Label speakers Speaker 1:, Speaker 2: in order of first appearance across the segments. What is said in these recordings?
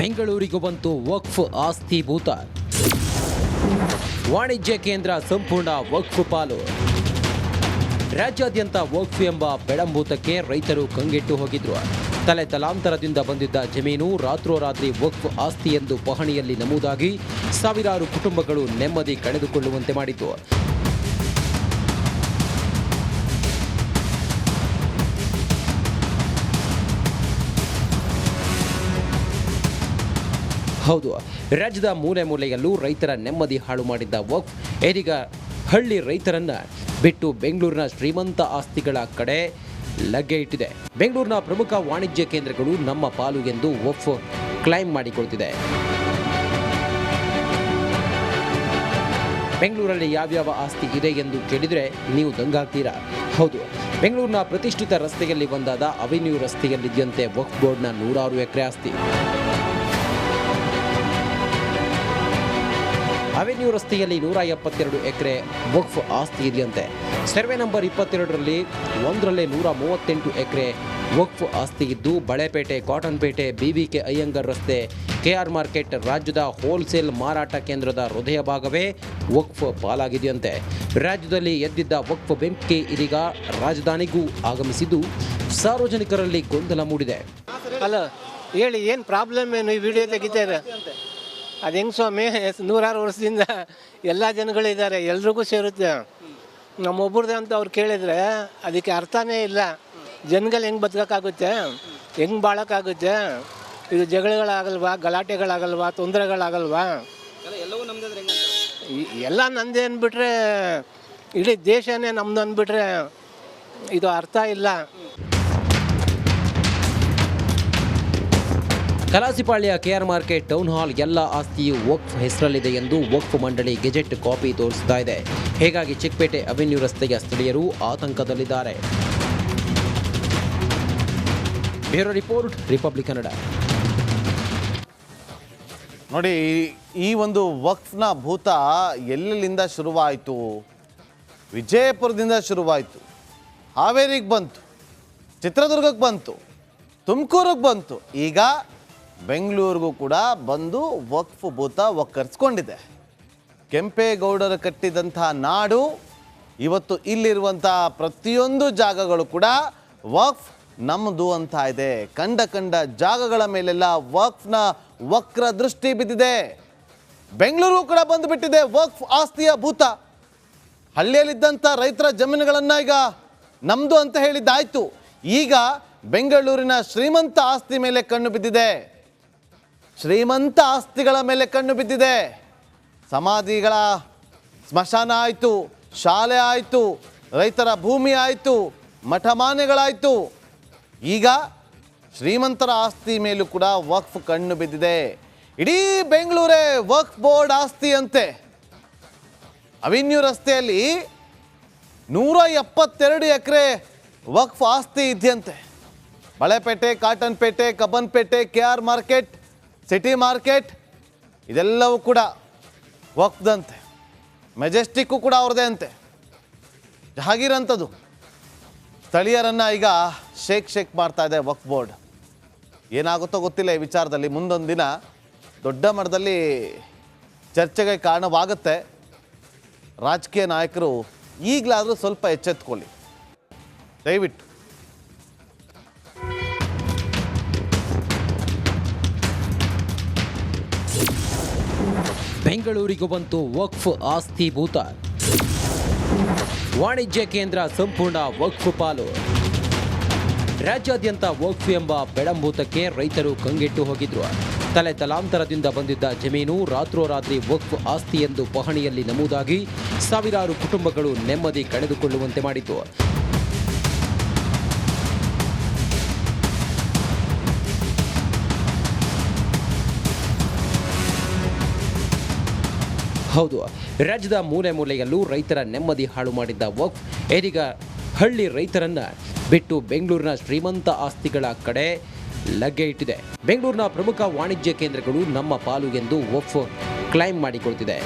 Speaker 1: ಬೆಂಗಳೂರಿಗೂ ಬಂತು ವಕ್ಫ್ ಆಸ್ತಿ ಭೂತ. ವಾಣಿಜ್ಯ ಕೇಂದ್ರ ಸಂಪೂರ್ಣ ವಕ್ಫ್ ಪಾಲು. ರಾಜ್ಯಾದ್ಯಂತ ವಕ್ಫ್ ಎಂಬ ಬೆಳಂಭೂತಕ್ಕೆ ರೈತರು ಕಂಗೆಟ್ಟು ಹೋಗಿದ್ರು. ತಲೆ ತಲಾಂತರದಿಂದ ಬಂದಿದ್ದ ಜಮೀನು ರಾತ್ರೋರಾತ್ರಿ ವಕ್ಫ್ ಆಸ್ತಿ ಎಂದು ಪಹಣಿಯಲ್ಲಿ ನಮೂದಾಗಿ ಸಾವಿರಾರು ಕುಟುಂಬಗಳು ನೆಮ್ಮದಿ ಕಳೆದುಕೊಳ್ಳುವಂತೆ ಮಾಡಿತು. ಹೌದು. ರಾಜ್ಯದ ಮೂಲೆ ಮೂಲೆಯಲ್ಲೂ ರೈತರ ನೆಮ್ಮದಿ ಹಾಳು ಮಾಡಿದ್ದ ವಕ್ ಇದೀಗ ಹಳ್ಳಿ ರೈತರನ್ನ ಬಿಟ್ಟು ಬೆಂಗಳೂರಿನ ಶ್ರೀಮಂತ ಆಸ್ತಿಗಳ ಕಡೆ ಲಗ್ಗೆ ಇಟ್ಟಿದೆ. ಬೆಂಗಳೂರಿನ ಪ್ರಮುಖ ವಾಣಿಜ್ಯ ಕೇಂದ್ರಗಳು ನಮ್ಮ ಪಾಲು ಎಂದು ವಕ್ಫ್ ಕ್ಲೈಮ್ ಮಾಡಿಕೊಳ್ತಿದೆ. ಬೆಂಗಳೂರಲ್ಲಿ ಯಾವ್ಯಾವ ಆಸ್ತಿ ಇದೆ ಎಂದು ಕೇಳಿದರೆ ನೀವು ದಂಗಾಗ್ತೀರಾ ಹೌದು. ಬೆಂಗಳೂರಿನ ಪ್ರತಿಷ್ಠಿತ ರಸ್ತೆಯಲ್ಲಿ ಒಂದಾದ ಅವೆನ್ಯೂ ರಸ್ತೆಯಲ್ಲಿದ್ದಂತೆ ವಕ್ಫ್ ಬೋರ್ಡ್ನ ನೂರಾರು ಎಕರೆ ಆಸ್ತಿ. ಅವೆನ್ಯೂ ರಸ್ತೆಯಲ್ಲಿ ನೂರ ಎಪ್ಪತ್ತೆರಡು ಎಕರೆ ವಕ್ಫ್ ಆಸ್ತಿ ಇದೆಯಂತೆ. ಸರ್ವೆ ನಂಬರ್ ಇಪ್ಪತ್ತೆರಡರಲ್ಲಿ ಒಂದರಲ್ಲೇ ನೂರ ಮೂವತ್ತೆಂಟು ಎಕರೆ ವಕ್ಫ್ ಆಸ್ತಿ ಇದ್ದು, Balepet, Cottonpet, B V K Iyengar ರಸ್ತೆ ಕೆಆರ್ ಮಾರ್ಕೆಟ್ ರಾಜ್ಯದ ಹೋಲ್ಸೇಲ್ ಮಾರಾಟ ಕೇಂದ್ರದ ಹೃದಯ ಭಾಗವೇ ವಕ್ಫ್ ಪಾಲಾಗಿದೆಯಂತೆ. ರಾಜ್ಯದಲ್ಲಿ ಎದ್ದಿದ್ದ ವಕ್ಫ್ ಬೆಂಕಿ ಇದೀಗ ರಾಜಧಾನಿಗೂ ಆಗಮಿಸಿದ್ದು, ಸಾರ್ವಜನಿಕರಲ್ಲಿ ಗೊಂದಲ ಮೂಡಿದೆ.
Speaker 2: ಅಲ್ಲ, ಹೇಳಿ, ಏನು ಪ್ರಾಬ್ಲಮ್ ಏನು ಈ ವಿಡಿಯೋ ತೆಗಿತಾರೆ ಅದು ಹೆಂಗೆ ಸ್ವಾಮಿ? ನೂರಾರು ವರ್ಷದಿಂದ ಎಲ್ಲ ಜನಗಳಿದ್ದಾರೆ ಎಲ್ರಿಗೂ ಸೇರುತ್ತೆ. ನಮ್ಮೊಬ್ರದ್ದು ಅಂತ ಅವ್ರು ಕೇಳಿದರೆ ಅದಕ್ಕೆ ಅರ್ಥನೇ ಇಲ್ಲ. ಜನಗಳು ಹೆಂಗೆ ಬದುಕೋಕ್ಕಾಗುತ್ತೆ? ಹೆಂಗೆ ಬಾಳೋಕ್ಕಾಗುತ್ತೆ? ಇದು ಜಗಳಗಳಾಗಲ್ವಾ ಗಲಾಟೆಗಳಾಗಲ್ವಾ ತೊಂದರೆಗಳಾಗಲ್ವಾ? ಎಲ್ಲ ನಂದೇ ಅಂದ್ಬಿಟ್ರೆ ಇಡೀ ದೇಶನೇ ನಮ್ದು ಅಂದ್ಬಿಟ್ರೆ ಇದು ಅರ್ಥ ಇಲ್ಲ.
Speaker 1: Kalasipalya KR market town hall ಎಲ್ಲ ಆಸ್ತಿಯು ವಕ್ಫ್ ಹೆಸರಲ್ಲಿದೆ ಎಂದು ವಕ್ಫ್ ಮಂಡಳಿ ಗೆಜೆಟ್ ಕಾಪಿ ತೋರಿಸ್ತಾ ಇದೆ. ಹೀಗಾಗಿ ಚಿಕ್ಕಪೇಟೆ ಅವೆನ್ಯೂ ರಸ್ತೆಯ ಸ್ಥಳೀಯರು ಆತಂಕದಲ್ಲಿದ್ದಾರೆ. Bureau report, Republic Kannada.
Speaker 3: ನೋಡಿ, ಈ ಒಂದು ವಕ್ಫ್ನ ಭೂತ ಎಲ್ಲೆಲ್ಲಿಂದ ಶುರುವಾಯಿತು? ವಿಜಯಪುರದಿಂದ ಶುರುವಾಯಿತು. ಹಾವೇರಿಗೆ ಬಂತು. ಚಿತ್ರದುರ್ಗಕ್ಕೆ ಬಂತು. ತುಮಕೂರಿಗೆ ಬಂತು. ಈಗ ಬೆಂಗಳೂರಿಗೂ ಕೂಡ ಬಂದು ವಕ್ಫ್ ಭೂತ ಒಕ್ಕರ್ಸ್ಕೊಂಡಿದೆ. ಕೆಂಪೇಗೌಡರು ಕಟ್ಟಿದಂಥ ನಾಡು, ಇವತ್ತು ಇಲ್ಲಿರುವಂಥ ಪ್ರತಿಯೊಂದು ಜಾಗಗಳು ಕೂಡ ವಕ್ಫ್ ನಮ್ಮದು ಅಂತ ಇದೆ. ಕಂಡ ಕಂಡ ಜಾಗಗಳ ಮೇಲೆಲ್ಲ ವಕ್ಫ್ನ ವಕ್ರ ದೃಷ್ಟಿ ಬಿದ್ದಿದೆ. ಬೆಂಗಳೂರು ಕೂಡ ಬಂದುಬಿಟ್ಟಿದೆ ವಕ್ಫ್ ಆಸ್ತಿಯ ಭೂತ. ಹಳ್ಳಿಯಲ್ಲಿದ್ದಂಥ ರೈತರ ಜಮೀನುಗಳನ್ನು ಈಗ ನಮ್ಮದು ಅಂತ ಹೇಳಿದ್ದಾಯ್ತು. ಈಗ ಬೆಂಗಳೂರಿನ ಶ್ರೀಮಂತ ಆಸ್ತಿ ಮೇಲೆ ಕಣ್ಣು ಬಿದ್ದಿದೆ. ಶ್ರೀಮಂತ ಆಸ್ತಿಗಳ ಮೇಲೆ ಕಣ್ಣು ಬಿದ್ದಿದೆ. ಸಮಾಧಿಗಳ ಸ್ಮಶಾನ ಆಯಿತು, ಶಾಲೆ ಆಯಿತು, ರೈತರ ಭೂಮಿ ಆಯಿತು, ಮಠಮಾನೆಗಳಾಯಿತು. ಈಗ ಶ್ರೀಮಂತರ ಆಸ್ತಿ ಮೇಲೂ ಕೂಡ ವಕ್ಫ್ ಕಣ್ಣು ಬಿದ್ದಿದೆ. ಇಡೀ ಬೆಂಗಳೂರೇ ವಕ್ಫ್ ಬೋರ್ಡ್ ಆಸ್ತಿ ಅಂತೆ ಅವೆನ್ಯೂ ರಸ್ತೆಯಲ್ಲಿ ನೂರ ಎಪ್ಪತ್ತೆರಡು ಎಕರೆ ವಕ್ಫ್ ಆಸ್ತಿ ಇದೆಯಂತೆ. Balepet, Cottonpet, Cubbonpet, K R market city market, ಇದೆಲ್ಲವೂ ಕೂಡ ಒಕ್ದಂತೆ ಮೆಜೆಸ್ಟಿಕ್ಕು ಕೂಡ ಅವ್ರದೇ ಅಂತೆ. ಜಹಾಗೀರ್ ಅಂಥದ್ದು ಸ್ಥಳೀಯರನ್ನು ಈಗ ಶೇಕ್ ಶೇಕ್ ಮಾಡ್ತಾ ಇದೆ ವಕ್ ಬೋರ್ಡ್. ಏನಾಗುತ್ತೋ ಗೊತ್ತಿಲ್ಲ ಈ ವಿಚಾರದಲ್ಲಿ. ಮುಂದೊಂದು ದಿನ ದೊಡ್ಡ ಮಟ್ಟದಲ್ಲಿ ಚರ್ಚೆಗೆ ಕಾರಣವಾಗುತ್ತೆ. ರಾಜಕೀಯ ನಾಯಕರು ಈಗಲಾದರೂ ಸ್ವಲ್ಪ ಎಚ್ಚೆತ್ಕೊಳ್ಳಿ. ದಯವಿಟ್ಟು.
Speaker 1: ಬೆಂಗಳೂರಿಗೂ ಬಂತು ವಕ್ಫ್ ಆಸ್ತಿ ಭೂತ. ವಾಣಿಜ್ಯ ಕೇಂದ್ರ ಸಂಪೂರ್ಣ ವಕ್ಫ್ ಪಾಲು. ರಾಜ್ಯಾದ್ಯಂತ ವಕ್ಫ್ ಎಂಬ ಬೆಳಂಭೂತಕ್ಕೆ ರೈತರು ಕಂಗೆಟ್ಟು ಹೋಗಿದ್ರು. ತಲೆ ತಲಾಂತರದಿಂದ ಬಂದಿದ್ದ ಜಮೀನು ರಾತ್ರೋರಾತ್ರಿ ವಕ್ಫ್ ಆಸ್ತಿ ಎಂದು ಪಹಣಿಯಲ್ಲಿ ನಮೂದಾಗಿ ಸಾವಿರಾರು ಕುಟುಂಬಗಳು ನೆಮ್ಮದಿ ಕಳೆದುಕೊಳ್ಳುವಂತೆ ಮಾಡಿತು. ಹೌದು. ರಾಜ್ಯದ ಮೂಲೆ ಮೂಲೆಯಲ್ಲೂ ರೈತರ ನೆಮ್ಮದಿ ಹಾಳು ಮಾಡಿದ್ದ ವಕ್, ಇದೀಗ ಹಳ್ಳಿ ರೈತರನ್ನ ಬಿಟ್ಟು ಬೆಂಗಳೂರಿನ ಶ್ರೀಮಂತ ಆಸ್ತಿಗಳ ಕಡೆ ಲಗ್ಗೆ ಇಟ್ಟಿದೆ. ಬೆಂಗಳೂರಿನ ಪ್ರಮುಖ ವಾಣಿಜ್ಯ ಕೇಂದ್ರಗಳು ನಮ್ಮ ಪಾಲು ಎಂದು ವಕ್ಫ್ ಕ್ಲೈಮ್ ಮಾಡಿಕೊಳ್ತಿದೆ.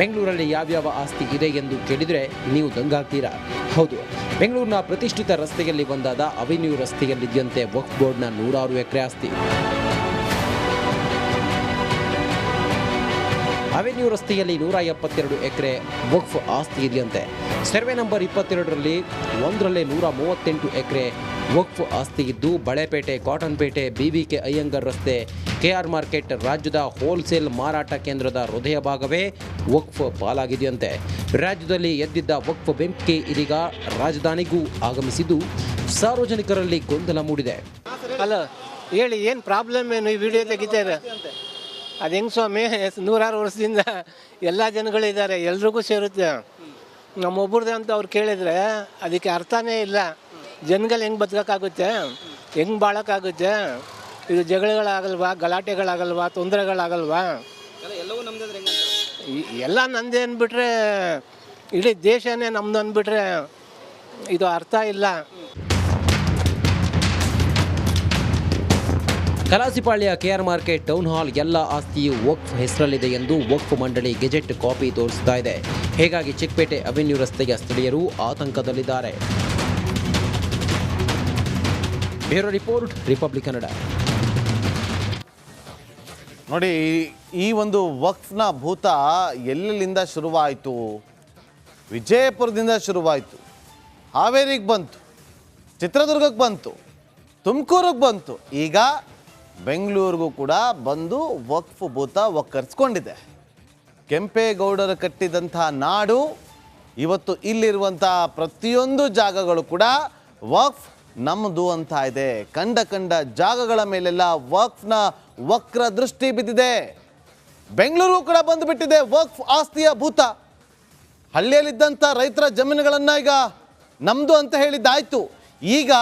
Speaker 1: ಬೆಂಗಳೂರಲ್ಲಿ ಯಾವ್ಯಾವ ಆಸ್ತಿ ಇದೆ ಎಂದು ಕೇಳಿದರೆ ನೀವು ದಂಗಾಗ್ತೀರಾ ಹೌದು. ಬೆಂಗಳೂರಿನ ಪ್ರತಿಷ್ಠಿತ ರಸ್ತೆಯಲ್ಲಿ ಒಂದಾದ ಅವೆನ್ಯೂ ರಸ್ತೆಯಲ್ಲಿದ್ದಂತೆ ವಕ್ಫ್ ಬೋರ್ಡ್ನ ನೂರಾರು ಎಕರೆ ಆಸ್ತಿ. ಅವೆನ್ಯೂ ರಸ್ತೆಯಲ್ಲಿ ನೂರ ಎಪ್ಪತ್ತೆರಡು ಎಕರೆ ವಕ್ಫ್ ಆಸ್ತಿ ಇದೆಯಂತೆ. ಸರ್ವೆ ನಂಬರ್ ಇಪ್ಪತ್ತೆರಡರಲ್ಲಿ ಒಂದರಲ್ಲೇ ನೂರ ಮೂವತ್ತೆಂಟು ಎಕರೆ ವಕ್ಫ್ ಆಸ್ತಿ ಇದ್ದು, ಬಳೆಪೇಟೆ, ಕಾಟನ್ಪೇಟೆ ಬಿಬಿಕೆ ಅಯ್ಯಂಗರ್ ರಸ್ತೆ ಕೆಆರ್ ಮಾರ್ಕೆಟ್ ರಾಜ್ಯದ ಹೋಲ್ಸೇಲ್ ಮಾರಾಟ ಕೇಂದ್ರದ ಹೃದಯ ಭಾಗವೇ ವಕ್ಫ್ ಪಾಲಾಗಿದೆಯಂತೆ. ರಾಜ್ಯದಲ್ಲಿ ಎದ್ದಿದ್ದ ವಕ್ಫ್ ಬೆಂಕಿ ಇದೀಗ ರಾಜಧಾನಿಗೂ ಆಗಮಿಸಿದ್ದು, ಸಾರ್ವಜನಿಕರಲ್ಲಿ ಗೊಂದಲ ಮೂಡಿದೆ.
Speaker 2: ಅಲ್ಲ, ಹೇಳಿ, ಏನು ಪ್ರಾಬ್ಲಮ್ ಏನು ಈ ವಿಡಿಯೋ ತೆಗಿತಾರೆ ಅದು ಹೆಂಗೆ ಸ್ವಾಮಿ? ನೂರಾರು ವರ್ಷದಿಂದ ಎಲ್ಲ ಜನಗಳಿದ್ದಾರೆ ಎಲ್ರಿಗೂ ಸೇರುತ್ತೆ. ನಮ್ಮೊಬ್ಬರದೇ ಅಂತ ಅವ್ರು ಕೇಳಿದರೆ ಅದಕ್ಕೆ ಅರ್ಥನೇ ಇಲ್ಲ. ಜನಗಳು ಹೆಂಗೆ ಬದುಕೋಕ್ಕಾಗುತ್ತೆ? ಹೆಂಗೆ ಬಾಳೋಕ್ಕಾಗುತ್ತೆ? ಇದು ಜಗಳಗಳಾಗಲ್ವಾ ಗಲಾಟೆಗಳಾಗಲ್ವಾ ತೊಂದರೆಗಳಾಗಲ್ವಾ? ಎಲ್ಲ ನಂದೇ ಅಂದ್ಬಿಟ್ರೆ ಇಡೀ ದೇಶನೇ ನಮ್ದು ಅಂದ್ಬಿಟ್ರೆ ಇದು ಅರ್ಥ ಇಲ್ಲ.
Speaker 1: Kalasipalya KR market town hall ಎಲ್ಲ ಆಸ್ತಿಯು ವಕ್ಫ್ ಹೆಸರಲ್ಲಿದೆ ಎಂದು ವಕ್ಫ್ ಮಂಡಳಿ ಗೆಜೆಟ್ ಕಾಪಿ ತೋರಿಸ್ತಾ ಇದೆ. ಹೀಗಾಗಿ ಚಿಕ್ಕಪೇಟೆ ಅವೆನ್ಯೂ ರಸ್ತೆಯ ಸ್ಥಳೀಯರು ಆತಂಕದಲ್ಲಿದ್ದಾರೆ. Bureau report, Republic Kannada.
Speaker 3: ನೋಡಿ, ಈ ಒಂದು ವಕ್ಫ್ನ ಭೂತ ಎಲ್ಲೆಲ್ಲಿಂದ ಶುರುವಾಯಿತು? ವಿಜಯಪುರದಿಂದ ಶುರುವಾಯಿತು. ಹಾವೇರಿಗೆ ಬಂತು. ಚಿತ್ರದುರ್ಗಕ್ಕೆ ಬಂತು. ತುಮಕೂರಿಗೆ ಬಂತು. ಈಗ ಬೆಂಗಳೂರಿಗೂ ಕೂಡ ಬಂದು ವಕ್ಫ್ ಭೂತ ಒಕ್ಕರ್ಸ್ಕೊಂಡಿದೆ. ಕೆಂಪೇಗೌಡರು ಕಟ್ಟಿದಂಥ ನಾಡು, ಇವತ್ತು ಇಲ್ಲಿರುವಂಥ ಪ್ರತಿಯೊಂದು ಜಾಗಗಳು ಕೂಡ ವಕ್ಫ್ ನಮ್ಮದು ಅಂತ ಇದೆ. ಕಂಡ ಕಂಡ ಜಾಗಗಳ ಮೇಲೆಲ್ಲ ವಕ್ಫ್ನ ವಕ್ರ ದೃಷ್ಟಿ ಬಿದ್ದಿದೆ. ಬೆಂಗಳೂರು ಕೂಡ ಬಂದುಬಿಟ್ಟಿದೆ ವಕ್ಫ್ ಆಸ್ತಿಯ ಭೂತ. ಹಳ್ಳಿಯಲ್ಲಿದ್ದಂಥ ರೈತರ ಜಮೀನುಗಳನ್ನು ಈಗ ನಮ್ಮದು ಅಂತ ಹೇಳಿದ್ದಾಯ್ತು. ಈಗ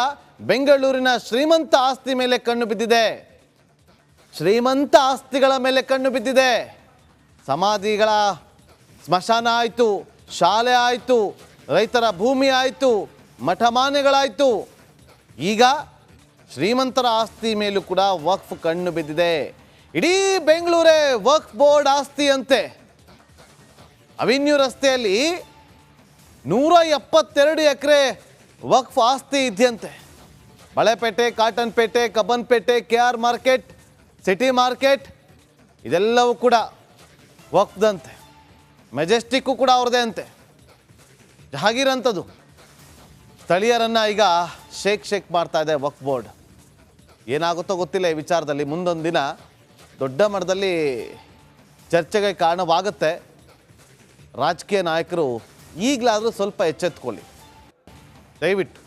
Speaker 3: ಬೆಂಗಳೂರಿನ ಶ್ರೀಮಂತ ಆಸ್ತಿ ಮೇಲೆ ಕಣ್ಣು ಬಿದ್ದಿದೆ. ಶ್ರೀಮಂತ ಆಸ್ತಿಗಳ ಮೇಲೆ ಕಣ್ಣು ಬಿದ್ದಿದೆ. ಸಮಾಧಿಗಳ ಸ್ಮಶಾನ ಆಯಿತು, ಶಾಲೆ ಆಯಿತು, ರೈತರ ಭೂಮಿ ಆಯಿತು, ಮಠಮಾನೆಗಳಾಯಿತು. ಈಗ ಶ್ರೀಮಂತರ ಆಸ್ತಿ ಮೇಲೂ ಕೂಡ ವಕ್ಫ್ ಕಣ್ಣು ಬಿದ್ದಿದೆ. ಇಡೀ ಬೆಂಗಳೂರೇ ವಕ್ಫ್ ಬೋರ್ಡ್ ಆಸ್ತಿ ಅಂತೆ ಅವೆನ್ಯೂ ರಸ್ತೆಯಲ್ಲಿ ನೂರ ಎಪ್ಪತ್ತೆರಡು ಎಕರೆ ವಕ್ಫ್ ಆಸ್ತಿ ಇದೆಯಂತೆ. Balepete, Cottonpete, Cubbonpete, K R market city market, ಇದೆಲ್ಲವೂ ಕೂಡ ಒಕ್ದಂತೆ ಮೆಜೆಸ್ಟಿಕ್ಕು ಕೂಡ ಅವ್ರದೇ ಅಂತೆ. ಜಹಾಗೀರಂಥದ್ದು ಸ್ಥಳೀಯರನ್ನು ಈಗ ಶೇಕ್ ಶೇಕ್ ಮಾಡ್ತಾ ಇದೆ ವಕ್ ಬೋರ್ಡ್. ಏನಾಗುತ್ತೋ ಗೊತ್ತಿಲ್ಲ ಈ ವಿಚಾರದಲ್ಲಿ. ಮುಂದೊಂದು ದಿನ ದೊಡ್ಡ ಮಟ್ಟದಲ್ಲಿ ಚರ್ಚೆಗೆ ಕಾರಣವಾಗುತ್ತೆ. ರಾಜಕೀಯ ನಾಯಕರು ಈಗಲಾದರೂ ಸ್ವಲ್ಪ ಎಚ್ಚೆತ್ಕೊಳ್ಳಿ. ದಯವಿಟ್ಟು.